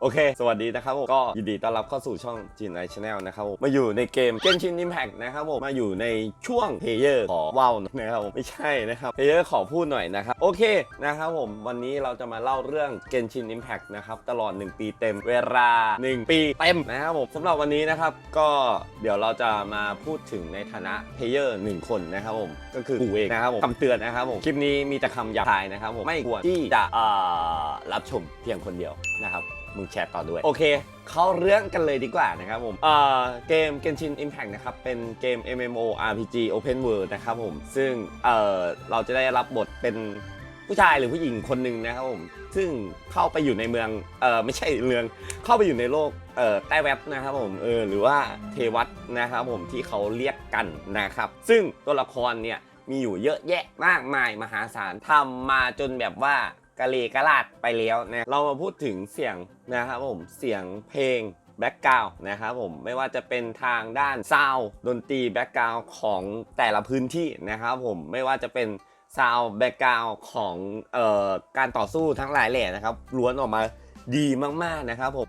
โอเค สวัสดีนะครับผมก็ยินดีต้อนรับเข้าสู่ช่องจีนไอชแนลนะครับผมมาอยู่ในเกม Genshin Impact นะครับผมมาอยู่ในช่วงเพลเยอร์ขอว่าวนะครับผมไม่ใช่นะครับเพลเยอร์ขอพูดหน่อยนะครับ โอเคนะครับผมวันนี้เราจะมาเล่าเรื่อง Genshin Impact นะครับตลอด 1 ปีเต็มเวลา 1 ปีเต็มนะครับผมสำหรับวันนี้นะครับก็เดี๋ยวเราจะมาพูดถึงในฐานะเพลเยอร์หนึ่งคนนะครับผมก็คือกูเองนะครับผมคำเตือนนะครับผมคลิปนี้มีแต่คำหยาบคายนะครับผมไม่ควรที่จะรับชมเพียงคนเดียวนะครับ มึงแชร์ต่อด้วย โอเค เข้าเรื่องกันเลยดีกว่านะครับผมเอ่อเกม Genshin Impact นะครับ เป็นเกม MMORPG Open World นะครับผม ซึ่งเอ่อเราจะได้รับบทเป็นผู้ชายหรือผู้หญิงคนหนึ่งนะครับผม ซึ่งเข้าไปอยู่ในเมือง เออไม่ใช่เมือง เข้าไปอยู่ในโลก เออใต้เว็บนะครับผม เออ หรือว่าเทวัตนะครับผมที่เขาเรียกกันนะครับ ซึ่งตัวละครเนี่ยมีอยู่เยอะแยะมากมายมหาศาลทำมาจนแบบว่ากะเลกะลาดไปแล้วนะ เรามาพูดถึงเสียง นะครับผมเสียงเพลงแบ็กกราวนะครับผมไม่ว่าจะเป็นทางด้านซาวด์ดนตรีแบ็กกราวของแต่ละพื้นที่นะครับผมไม่ว่าจะเป็นซาวด์แบ็กกราวของออการต่อสู้ทั้งหลายแหล่นะครับล้วนออกมาดีมากๆนะครับผม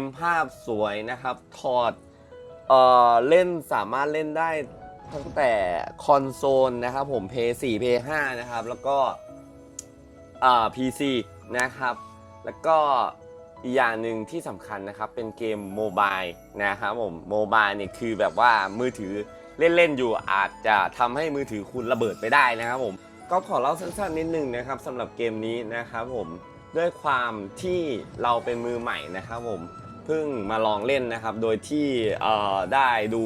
มภาพสวยนะครับ ถอดเอ่อเล่นสามารถเล่นได้ตั้งแต่คอนโซลนะครับผม p 4 p 5นะครับ แล้วก็อ่า PC นะครับ แล้วก็อีกอย่างหนึ่งที่สำคัญนะครับ เป็นเกมโมบายนะครับผมโมบายเนี่ยคือแบบว่ามือถือเล่น ๆ อยู่อาจจะทำให้มือถือคุณระเบิดไปได้นะครับผม ก็ขอเล่าสั้น ๆ นิดนึงนะครับสำหรับเกมนี้นะครับผมด้วยความที่เราเป็นมือใหม่นะครับผม พิ่งมาลองเล่นนะครับ โดยที่ได้ดู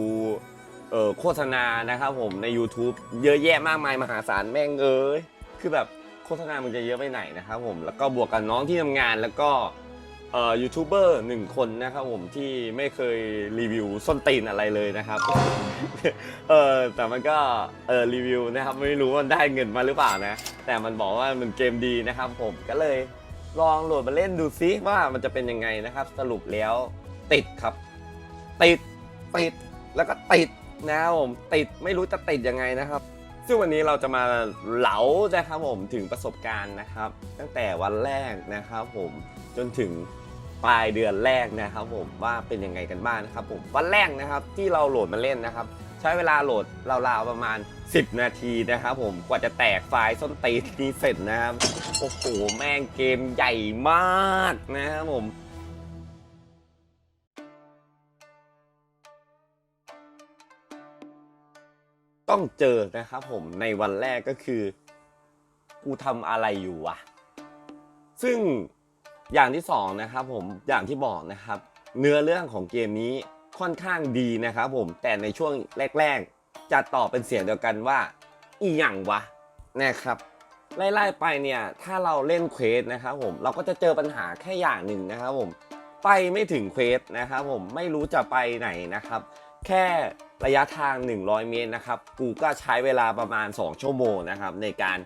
โฆษณานะครับผมใน YouTube เยอะแยะมากมายมหาศาลแม่งเอ้ยคือแบบโฆษณามันจะเยอะไปไหนนะครับผมแล้วก็บวกกับน้องที่ทำงานแล้วก็ยูทูบเบอร์หนึ่งคนนะครับผมที่ไม่เคยรีวิวส้นตีนอะไรเลยนะครับเออแต่มันก็เออรีวิวนะครับไม่รู้ว่ามันได้เงินมาหรือเปล่านะ แต่มันบอกว่ามันเกมดีนะครับผมก็เลย ลองโหลดมาเล่นดูซิว่ามันจะเป็นยังไงนะครับ สรุปแล้วติดครับ ติดติดแล้วก็ติดนะครับผมติดไม่รู้จะติดยังไงนะครับ ซึ่งวันนี้เราจะมาเหลานะครับผมถึงประสบการณ์นะครับ ตั้งแต่วันแรกนะครับผมจนถึงปลายเดือนแรกนะครับผมว่าเป็นยังไงกันบ้างนะครับผมวันแรกนะครับที่เราโหลดมาเล่นนะครับ ใช้เวลาโหลดราวๆประมาณ 10 นาทีนะครับ ผมกว่าจะแตกไฟล์ส้นตีนนี้เสร็จนะครับ โอ้โห แม่งเกมใหญ่มากนะครับผมต้องเจอนะครับผมในวันแรกก็คือ กูทำอะไรอยู่วะซึ่งอย่างที่สองนะครับผมอย่างที่บอกนะครับ เนื้อเรื่องของเกมนี้ค่อนข้างดีนะครับผมแต่ในช่วงแรก ๆ จะตอบเป็นเสียงเดียวกันว่า อีหยังวะนะครับ ไล่ๆไปเนี่ยถ้าเราเล่นเควสนะครับผมเราก็จะเจอปัญหาแค่อย่างหนึ่งนะครับผมไปไม่ถึงเควสนะครับผมไม่รู้จะไปไหนนะครับ แค่ระยะทาง 100 เมตรนะครับกูก็ใช้เวลาประมาณ 2 ชั่วโมงนะครับในการ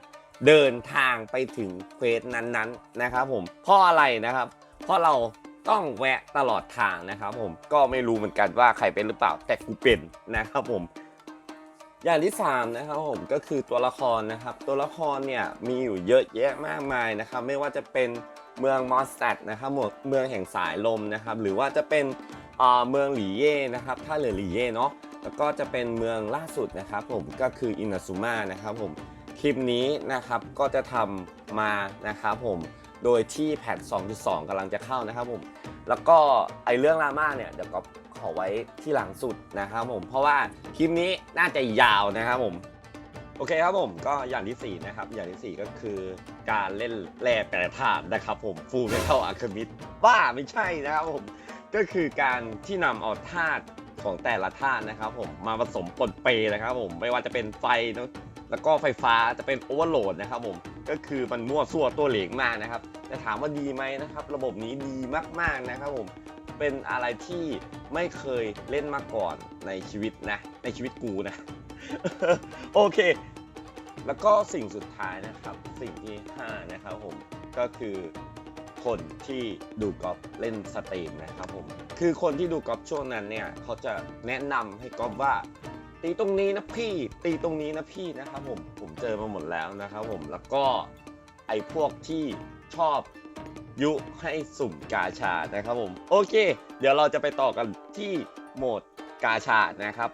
เดินทางไปถึงเควสนั้นๆนะครับผมเพราะอะไรนะครับ เพราะเราต้องแวะตลอดทางนะครับผมก็ไม่รู้เหมือนกันว่าใครเป็นหรือเปล่าแต่กูเป็นนะครับผม อย่างที่3นะครับผมก็คือตัวละครนะครับ ตัวละครเนี่ยมีอยู่เยอะแยะมากมายนะครับ ไม่ว่าจะเป็นเมืองมอสแตดนะครับเมืองเมืองแห่งสายลมนะครับ หรือว่าจะเป็นอ่าเมืองหลีเย่นะครับท่าเรือหลีเย่เนาะแล้วก็จะเป็นเมืองล่าสุดนะครับ ผมก็คืออินาซูมานะครับผมคลิปนี้นะครับก็จะทำมานะครับผมโดยที่แพท 2.2กำลังจะเข้านะครับผมแล้วก็ไอเรื่องราม่าเนี่ยเดี๋ยวก็ ขอไว้ที่หลังสุดนะครับผม เพราะว่าคลิปนี้น่าจะยาวนะครับผมโอเคครับผมก็อย่างที่4นะครับอย่างทีสี่4 ก็คือการเล่นแร่แปรธาตุนะครับผมฟูเมทัลอะคามิดบ้าไม่ใช่นะครับผมก็คือการที่นำเอาธาตุของแต่ละธาตุนะครับผมมาผสมปนเปนะครับผมไม่ว่าจะเป็นไฟ แล้วก็ไฟฟ้าจะเป็นโอเวอร์โหลดนะครับผมก็คือมันมั่วซั่วตัวเหลงมากนะครับแต่ถามว่าดีไหมนะครับ ระบบนี้ดีมากๆนะครับผมเป็นอะไรที่ไม่เคยเล่นมาก่อนในชีวิตนะ ในชีวิตกูนะ โอเค แล้วก็สิ่งสุดท้ายนะครับ สิ่งที่ 5 นะครับผมก็คือคนที่ดูกอล์ฟเล่นสตรีมนะครับผมคือคนที่ดูกอล์ฟช่วงนั้นเนี่ยเขาจะแนะนำให้กอล์ฟว่า ตีตรงนี้นะพี่ ตีตรงนี้นะพี่นะครับผม ผมเจอมาหมดแล้วนะครับผม แล้วก็ไอ้พวกที่ชอบยุให้สุ่มกาชานะครับผม โอเค เดี๋ยวเราจะไปต่อกันที่โหมดกาชานะครับ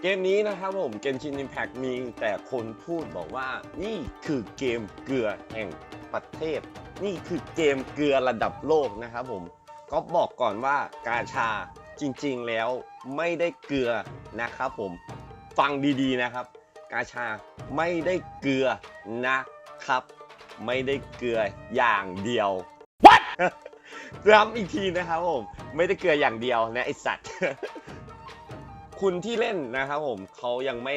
เกมนี้นะครับผมเกมชิน Impact มีแต่คนพูดบอกว่า นี่คือเกมเกลือแห่งประเทศ นี่คือเกมเกลือระดับโลกนะครับผมก็บอกก่อนว่ากาชาจริงๆแล้ว ไม่ได้เกลือนะครับผมฟังดีๆนะครับ กาชาไม่ได้เกลือนะครับ ไม่ได้เกลืออย่างเดียว What ย้ำอีกทีนะครับผมไม่ได้เกลืออย่างเดียวนะไอสัตว์คุณที่เล่นนะครับผมเขายังไม่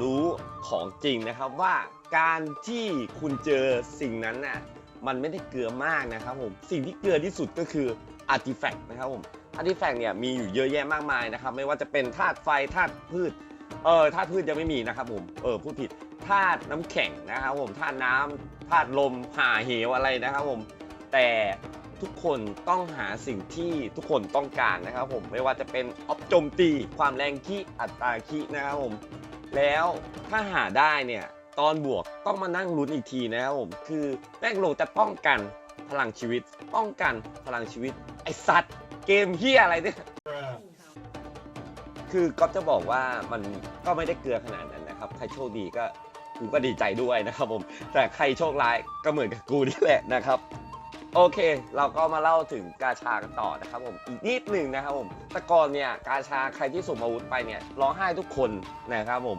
รู้ของจริงนะครับว่าการที่คุณเจอสิ่งนั้นน่ะมันไม่ได้เกลือมากนะครับผมสิ่งที่เกลือที่สุดก็คืออาร์ติแฟกต์นะครับผม อาร์ติแฟกต์เนี่ยมีอยู่เยอะแยะมากมายนะครับ ไม่ว่าจะเป็นธาตุไฟธาตุพืช เออธาตุพืชยังไม่มีนะครับผม เออพูดผิดธาตุน้ำแข็งนะครับผมธาตุน้ำธาตุลมหาเหวอะไรนะครับผม แต่ทุกคนต้องหาสิ่งที่ทุกคนต้องการนะครับผมไม่ว่าจะเป็นออฟโจมตี ความแรงคีอัตราคีนะครับผม แล้วถ้าหาได้เนี่ยตอนบวกต้องมานั่งลุ้นอีกทีนะครับผมคือแม่งโลจะป้องกันพลังชีวิต ป้องกันพลังชีวิตไอสัตว์ เกมเฮียอะไรเนี่ยคือก๊อฟจะบอกว่ามันก็ไม่ได้เกลือขนาดนั้นนะครับ ใครโชคดีก็กูก็ดีใจด้วยนะครับผม แต่ใครโชคร้ายก็เหมือนกับกูนี่แหละนะครับ โอเค เราก็มาเล่าถึงกาชากันต่อนะครับผม อีกนิดหนึ่งนะครับผมแต่ก่อนเนี่ยกาชาใครที่ส่งอาวุธไปเนี่ยร้องไห้ทุกคนนะครับผม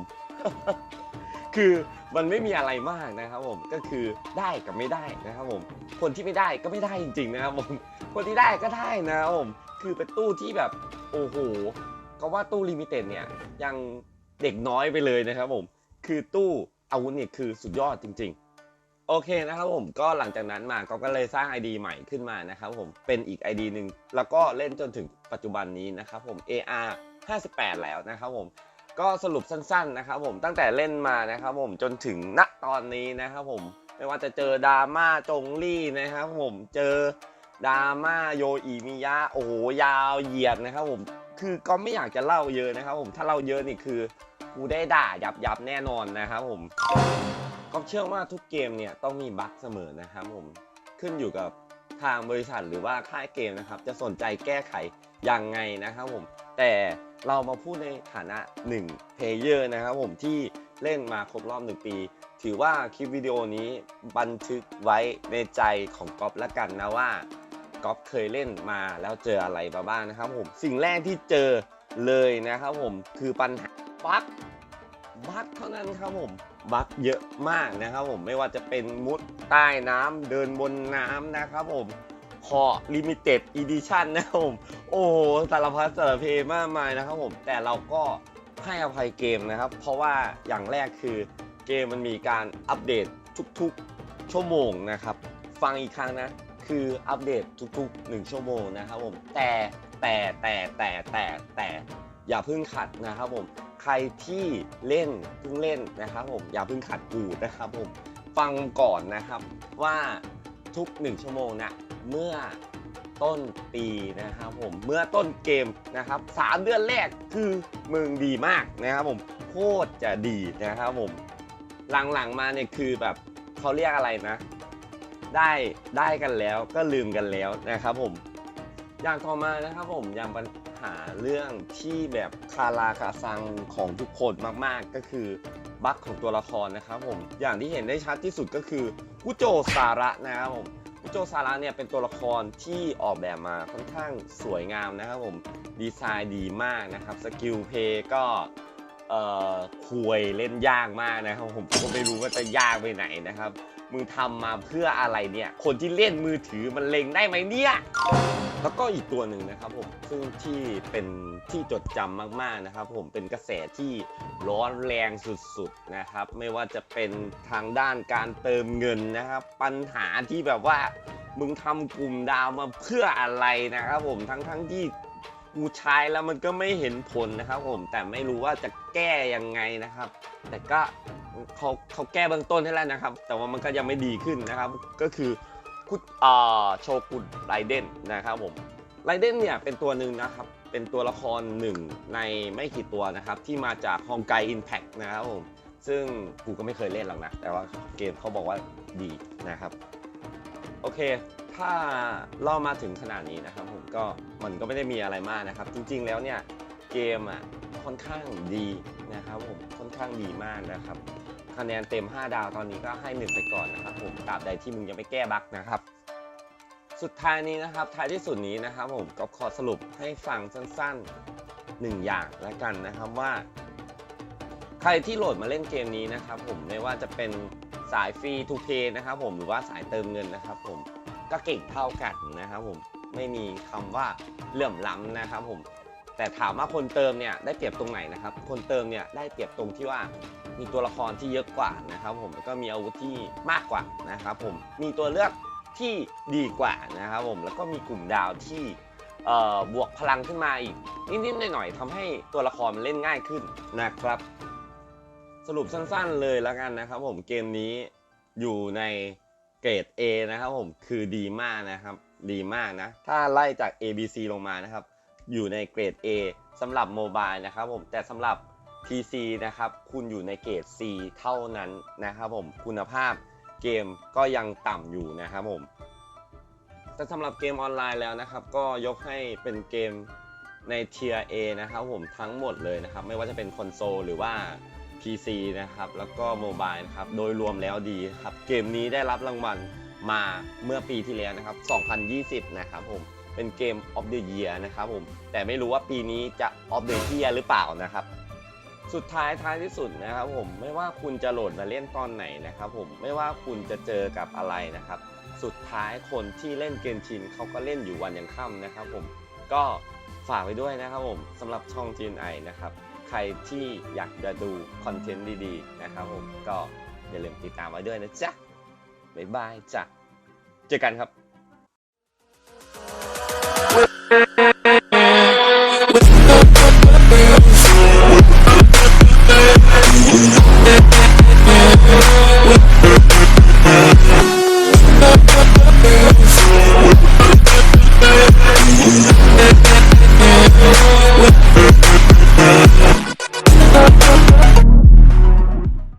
คือมันไม่มีอะไรมากนะครับผม ก็คือได้กับไม่ได้นะครับผม คนที่ไม่ได้ก็ไม่ได้จริงๆนะครับผม คนที่ได้ก็ได้นะครับผมคือเป็นตู้ที่แบบโอ้โหก็ว่าตู้ลิมิเต็ดเนี่ยยังเด็กน้อยไปเลยนะครับผมคือตู้อาวุธเนี่ยคือสุดยอดจริง ๆ โอเคนะครับผมก็หลังจากนั้นมาก็ก็เลยสร้าง ID ใหม่ขึ้นมานะครับผมเป็นอีก ID หนึ่งแล้วก็เล่นจนถึงปัจจุบันนี้นะครับผม AR 58 แล้วนะครับผมก็สรุปสั้นๆนะครับผมตั้งแต่เล่นมานะครับผมจนถึงณตอนนี้นะครับผมไม่ว่าจะเจอดราม่าจงลี่นะครับผมเจอ ดราม่าโยอีมิยะโอ้โหยาวเหยียดนะครับผมคือก็ไม่อยากจะเล่าเยอะนะครับผมถ้าเล่าเยอะนี่คือกูได้ด่ายับยับแน่นอนนะครับผมก็เชื่อว่าทุกเกมเนี่ยต้องมีบั๊กเสมอนะครับผมขึ้นอยู่กับทางบริษัทหรือว่าค่ายเกมนะครับ จะสนใจแก้ไขยังไงนะครับผมแต่เรามาพูดในฐานะ1เพลเยอร์นะครับผมที่เล่นมาครบรอบ 1 ปี ถือว่าคลิปวิดีโอนี้บันทึกไว้ในใจของก๊อฟละกันนะว่า ก๊อฟเคยเล่นมาแล้วเจออะไรมาบ้างนะครับผมสิ่งแรกที่เจอเลยนะครับผมคือปัญหาบั๊กบัคเท่านั้นครับผมบัคเยอะมากนะครับผมไม่ว่าจะเป็นมุดใต้น้ำเดินบนน้ำนะครับผมขอลิมิเต็ดอีดิชั่นนะครับผมโอ้โหสารพัดสารเพมากมายนะครับผมแต่เราก็ให้อภัยเกมนะครับ เพราะว่าอย่างแรกคือเกมมันมีการอัปเดตทุกๆ ชั่วโมงนะครับ ฟังอีกครั้งนะ คืออัปเดตทุกๆ 1 ชั่วโมงนะครับผมแต่แต่แต่แต่แต่แต่อย่าเพิ่งขัดนะครับผมใครที่เล่นเพิ่งเล่นนะครับผมอย่าเพิ่งขัดกูนะครับผมฟังก่อนนะครับว่าทุก 1 ชั่วโมงนะเมื่อต้นปีนะครับผมเมื่อต้นเกมนะครับสามเดือนแรกคือมึงดีมากนะครับผมโคตรจะดีนะครับผมหลังๆมาเนี่ยคือแบบเขาเรียกอะไรนะ ได้ได้กันแล้วก็ลืมกันแล้วนะครับผมอย่างต่อมานะครับผมอย่างปัญหาเรื่องที่แบบคาราคาซังของทุกคนมากๆ ก็คือบั๊กของตัวละครนะครับผมอย่างที่เห็นได้ชัดที่สุดก็คือกุโจซาระนะครับผมกุโจซาระเนี่ยเป็นตัวละครที่ออกแบบมาค่อนข้างสวยงามนะครับผมดีไซน์ดีมากนะครับสกิลเพย์ก็เอ่อคุยเล่นยากมากนะครับผมก็ไม่รู้ว่าจะยากไปไหนนะครับ มึงทำมาเพื่ออะไรเนี่ย คนที่เล่นมือถือมันเล็งได้ไหมเนี่ย แล้วก็อีกตัวหนึ่งนะครับผมซึ่งที่เป็นที่จดจำมากๆนะครับผมเป็นกระแสที่ร้อนแรงสุดๆนะครับ ไม่ว่าจะเป็นทางด้านการเติมเงินนะครับ ปัญหาที่แบบว่ามึงทำกลุ่มดาวมาเพื่ออะไรนะครับผมทั้งๆที่ กูใช้แล้วมันก็ไม่เห็นผลนะครับผมแต่ไม่รู้ว่าจะแก้ยังไงนะครับ แต่ก็เขาเขาแก้เบื้องต้นให้แล้วนะครับ แต่ว่ามันก็ยังไม่ดีขึ้นนะครับ ก็คือคุอ่าโชกุนไรเดนนะครับผมไรเดนเนี่ยเป็นตัวหนึ่งนะครับเป็นตัวละครหนึ่งในไม่กี่ตัวนะครับ ที่มาจากฮองไกอินแพ t นะครับผมซึ่งกูก็ไม่เคยเล่นหรอกนะ แต่ว่าเกมเขาบอกว่าดีนะครับ โอเค ถ้าเล่ามาถึงขนาดนี้นะครับผมก็ มันก็ไม่ได้มีอะไรมากนะครับ จริง ๆ แล้วเนี่ยเกมอะค่อนข้างดีนะครับผมค่อนข้างดีมากนะครับคะแนนเต็ม 5 ดาวตอนนี้ก็ให้ 1 ไปก่อนนะครับผมตราบใดที่มึงยังไม่แก้บั๊กนะครับ สุดท้ายนี้นะครับท้ายที่สุดนี้นะครับผมก็ขอสรุปให้ฟังสั้นๆ 1 อย่างแล้วกันนะครับว่า ใครที่โหลดมาเล่นเกมนี้นะครับผมไม่ว่าจะเป็นสายฟรีทูเพย์นะครับผมหรือว่าสายเติมเงินนะครับผมก็เก่งเท่ากันนะครับผม ไม่มีคำว่าเหลื่อมล้ำนะครับผมแต่ถามว่าคนเติมเนี่ยได้เปรียบตรงไหนนะครับ คนเติมเนี่ยได้เปรียบตรงที่ว่ามีตัวละครที่เยอะกว่านะครับ ผมแล้วก็มีอาวุธที่มากกว่านะครับผมมีตัวเลือกที่ดีกว่านะครับผมแล้วก็มีกลุ่มดาวที่บวกพลังขึ้นมาอีกนิดๆหน่อยๆทำให้ตัวละครมันเล่นง่ายขึ้นนะครับ สรุปสั้นๆเลยแล้วกันนะครับ ผมเกมนี้อยู่ในเกรด A นะครับผมคือดีมากนะครับ ดีมากนะ ถ้าไล่จาก A B C ลงมานะครับ อยู่ในเกรด A สำหรับโมบายนะครับผม แต่สำหรับ PC นะครับ คุณอยู่ในเกรด C เท่านั้นนะครับผม คุณภาพเกมก็ยังต่ำอยู่นะครับผม แต่สำหรับเกมออนไลน์แล้วนะครับ ก็ยกให้เป็นเกมในเทีย A นะครับผมทั้งหมดเลยนะครับ ไม่ว่าจะเป็นคอนโซลหรือว่า PC นะครับ แล้วก็โมบายนะครับ โดยรวมแล้วดีครับ เกมนี้ได้รับรางวัล มาเมื่อปีที่แล้วนะครับ 2020 นะครับผม เป็นเกม of the year นะครับผม แต่ไม่รู้ว่าปีนี้จะ of the year หรือเปล่านะครับ สุดท้ายท้ายที่สุดนะครับผม ไม่ว่าคุณจะโหลดมาเล่นตอนไหนนะครับผม ไม่ว่าคุณจะเจอกับอะไรนะครับ สุดท้ายคนที่เล่นเกมชินเขาก็เล่นอยู่วันยังค่ำนะครับผม ก็ฝากไว้ด้วยนะครับผมสำหรับช่อง GNI นะครับ ใครที่อยากจะดูคอนเทนต์ดีๆนะครับผม ก็อย่าลืมติดตามไว้ด้วยนะจ๊ะบ๊ายบายจ้ะ เจอกันครับ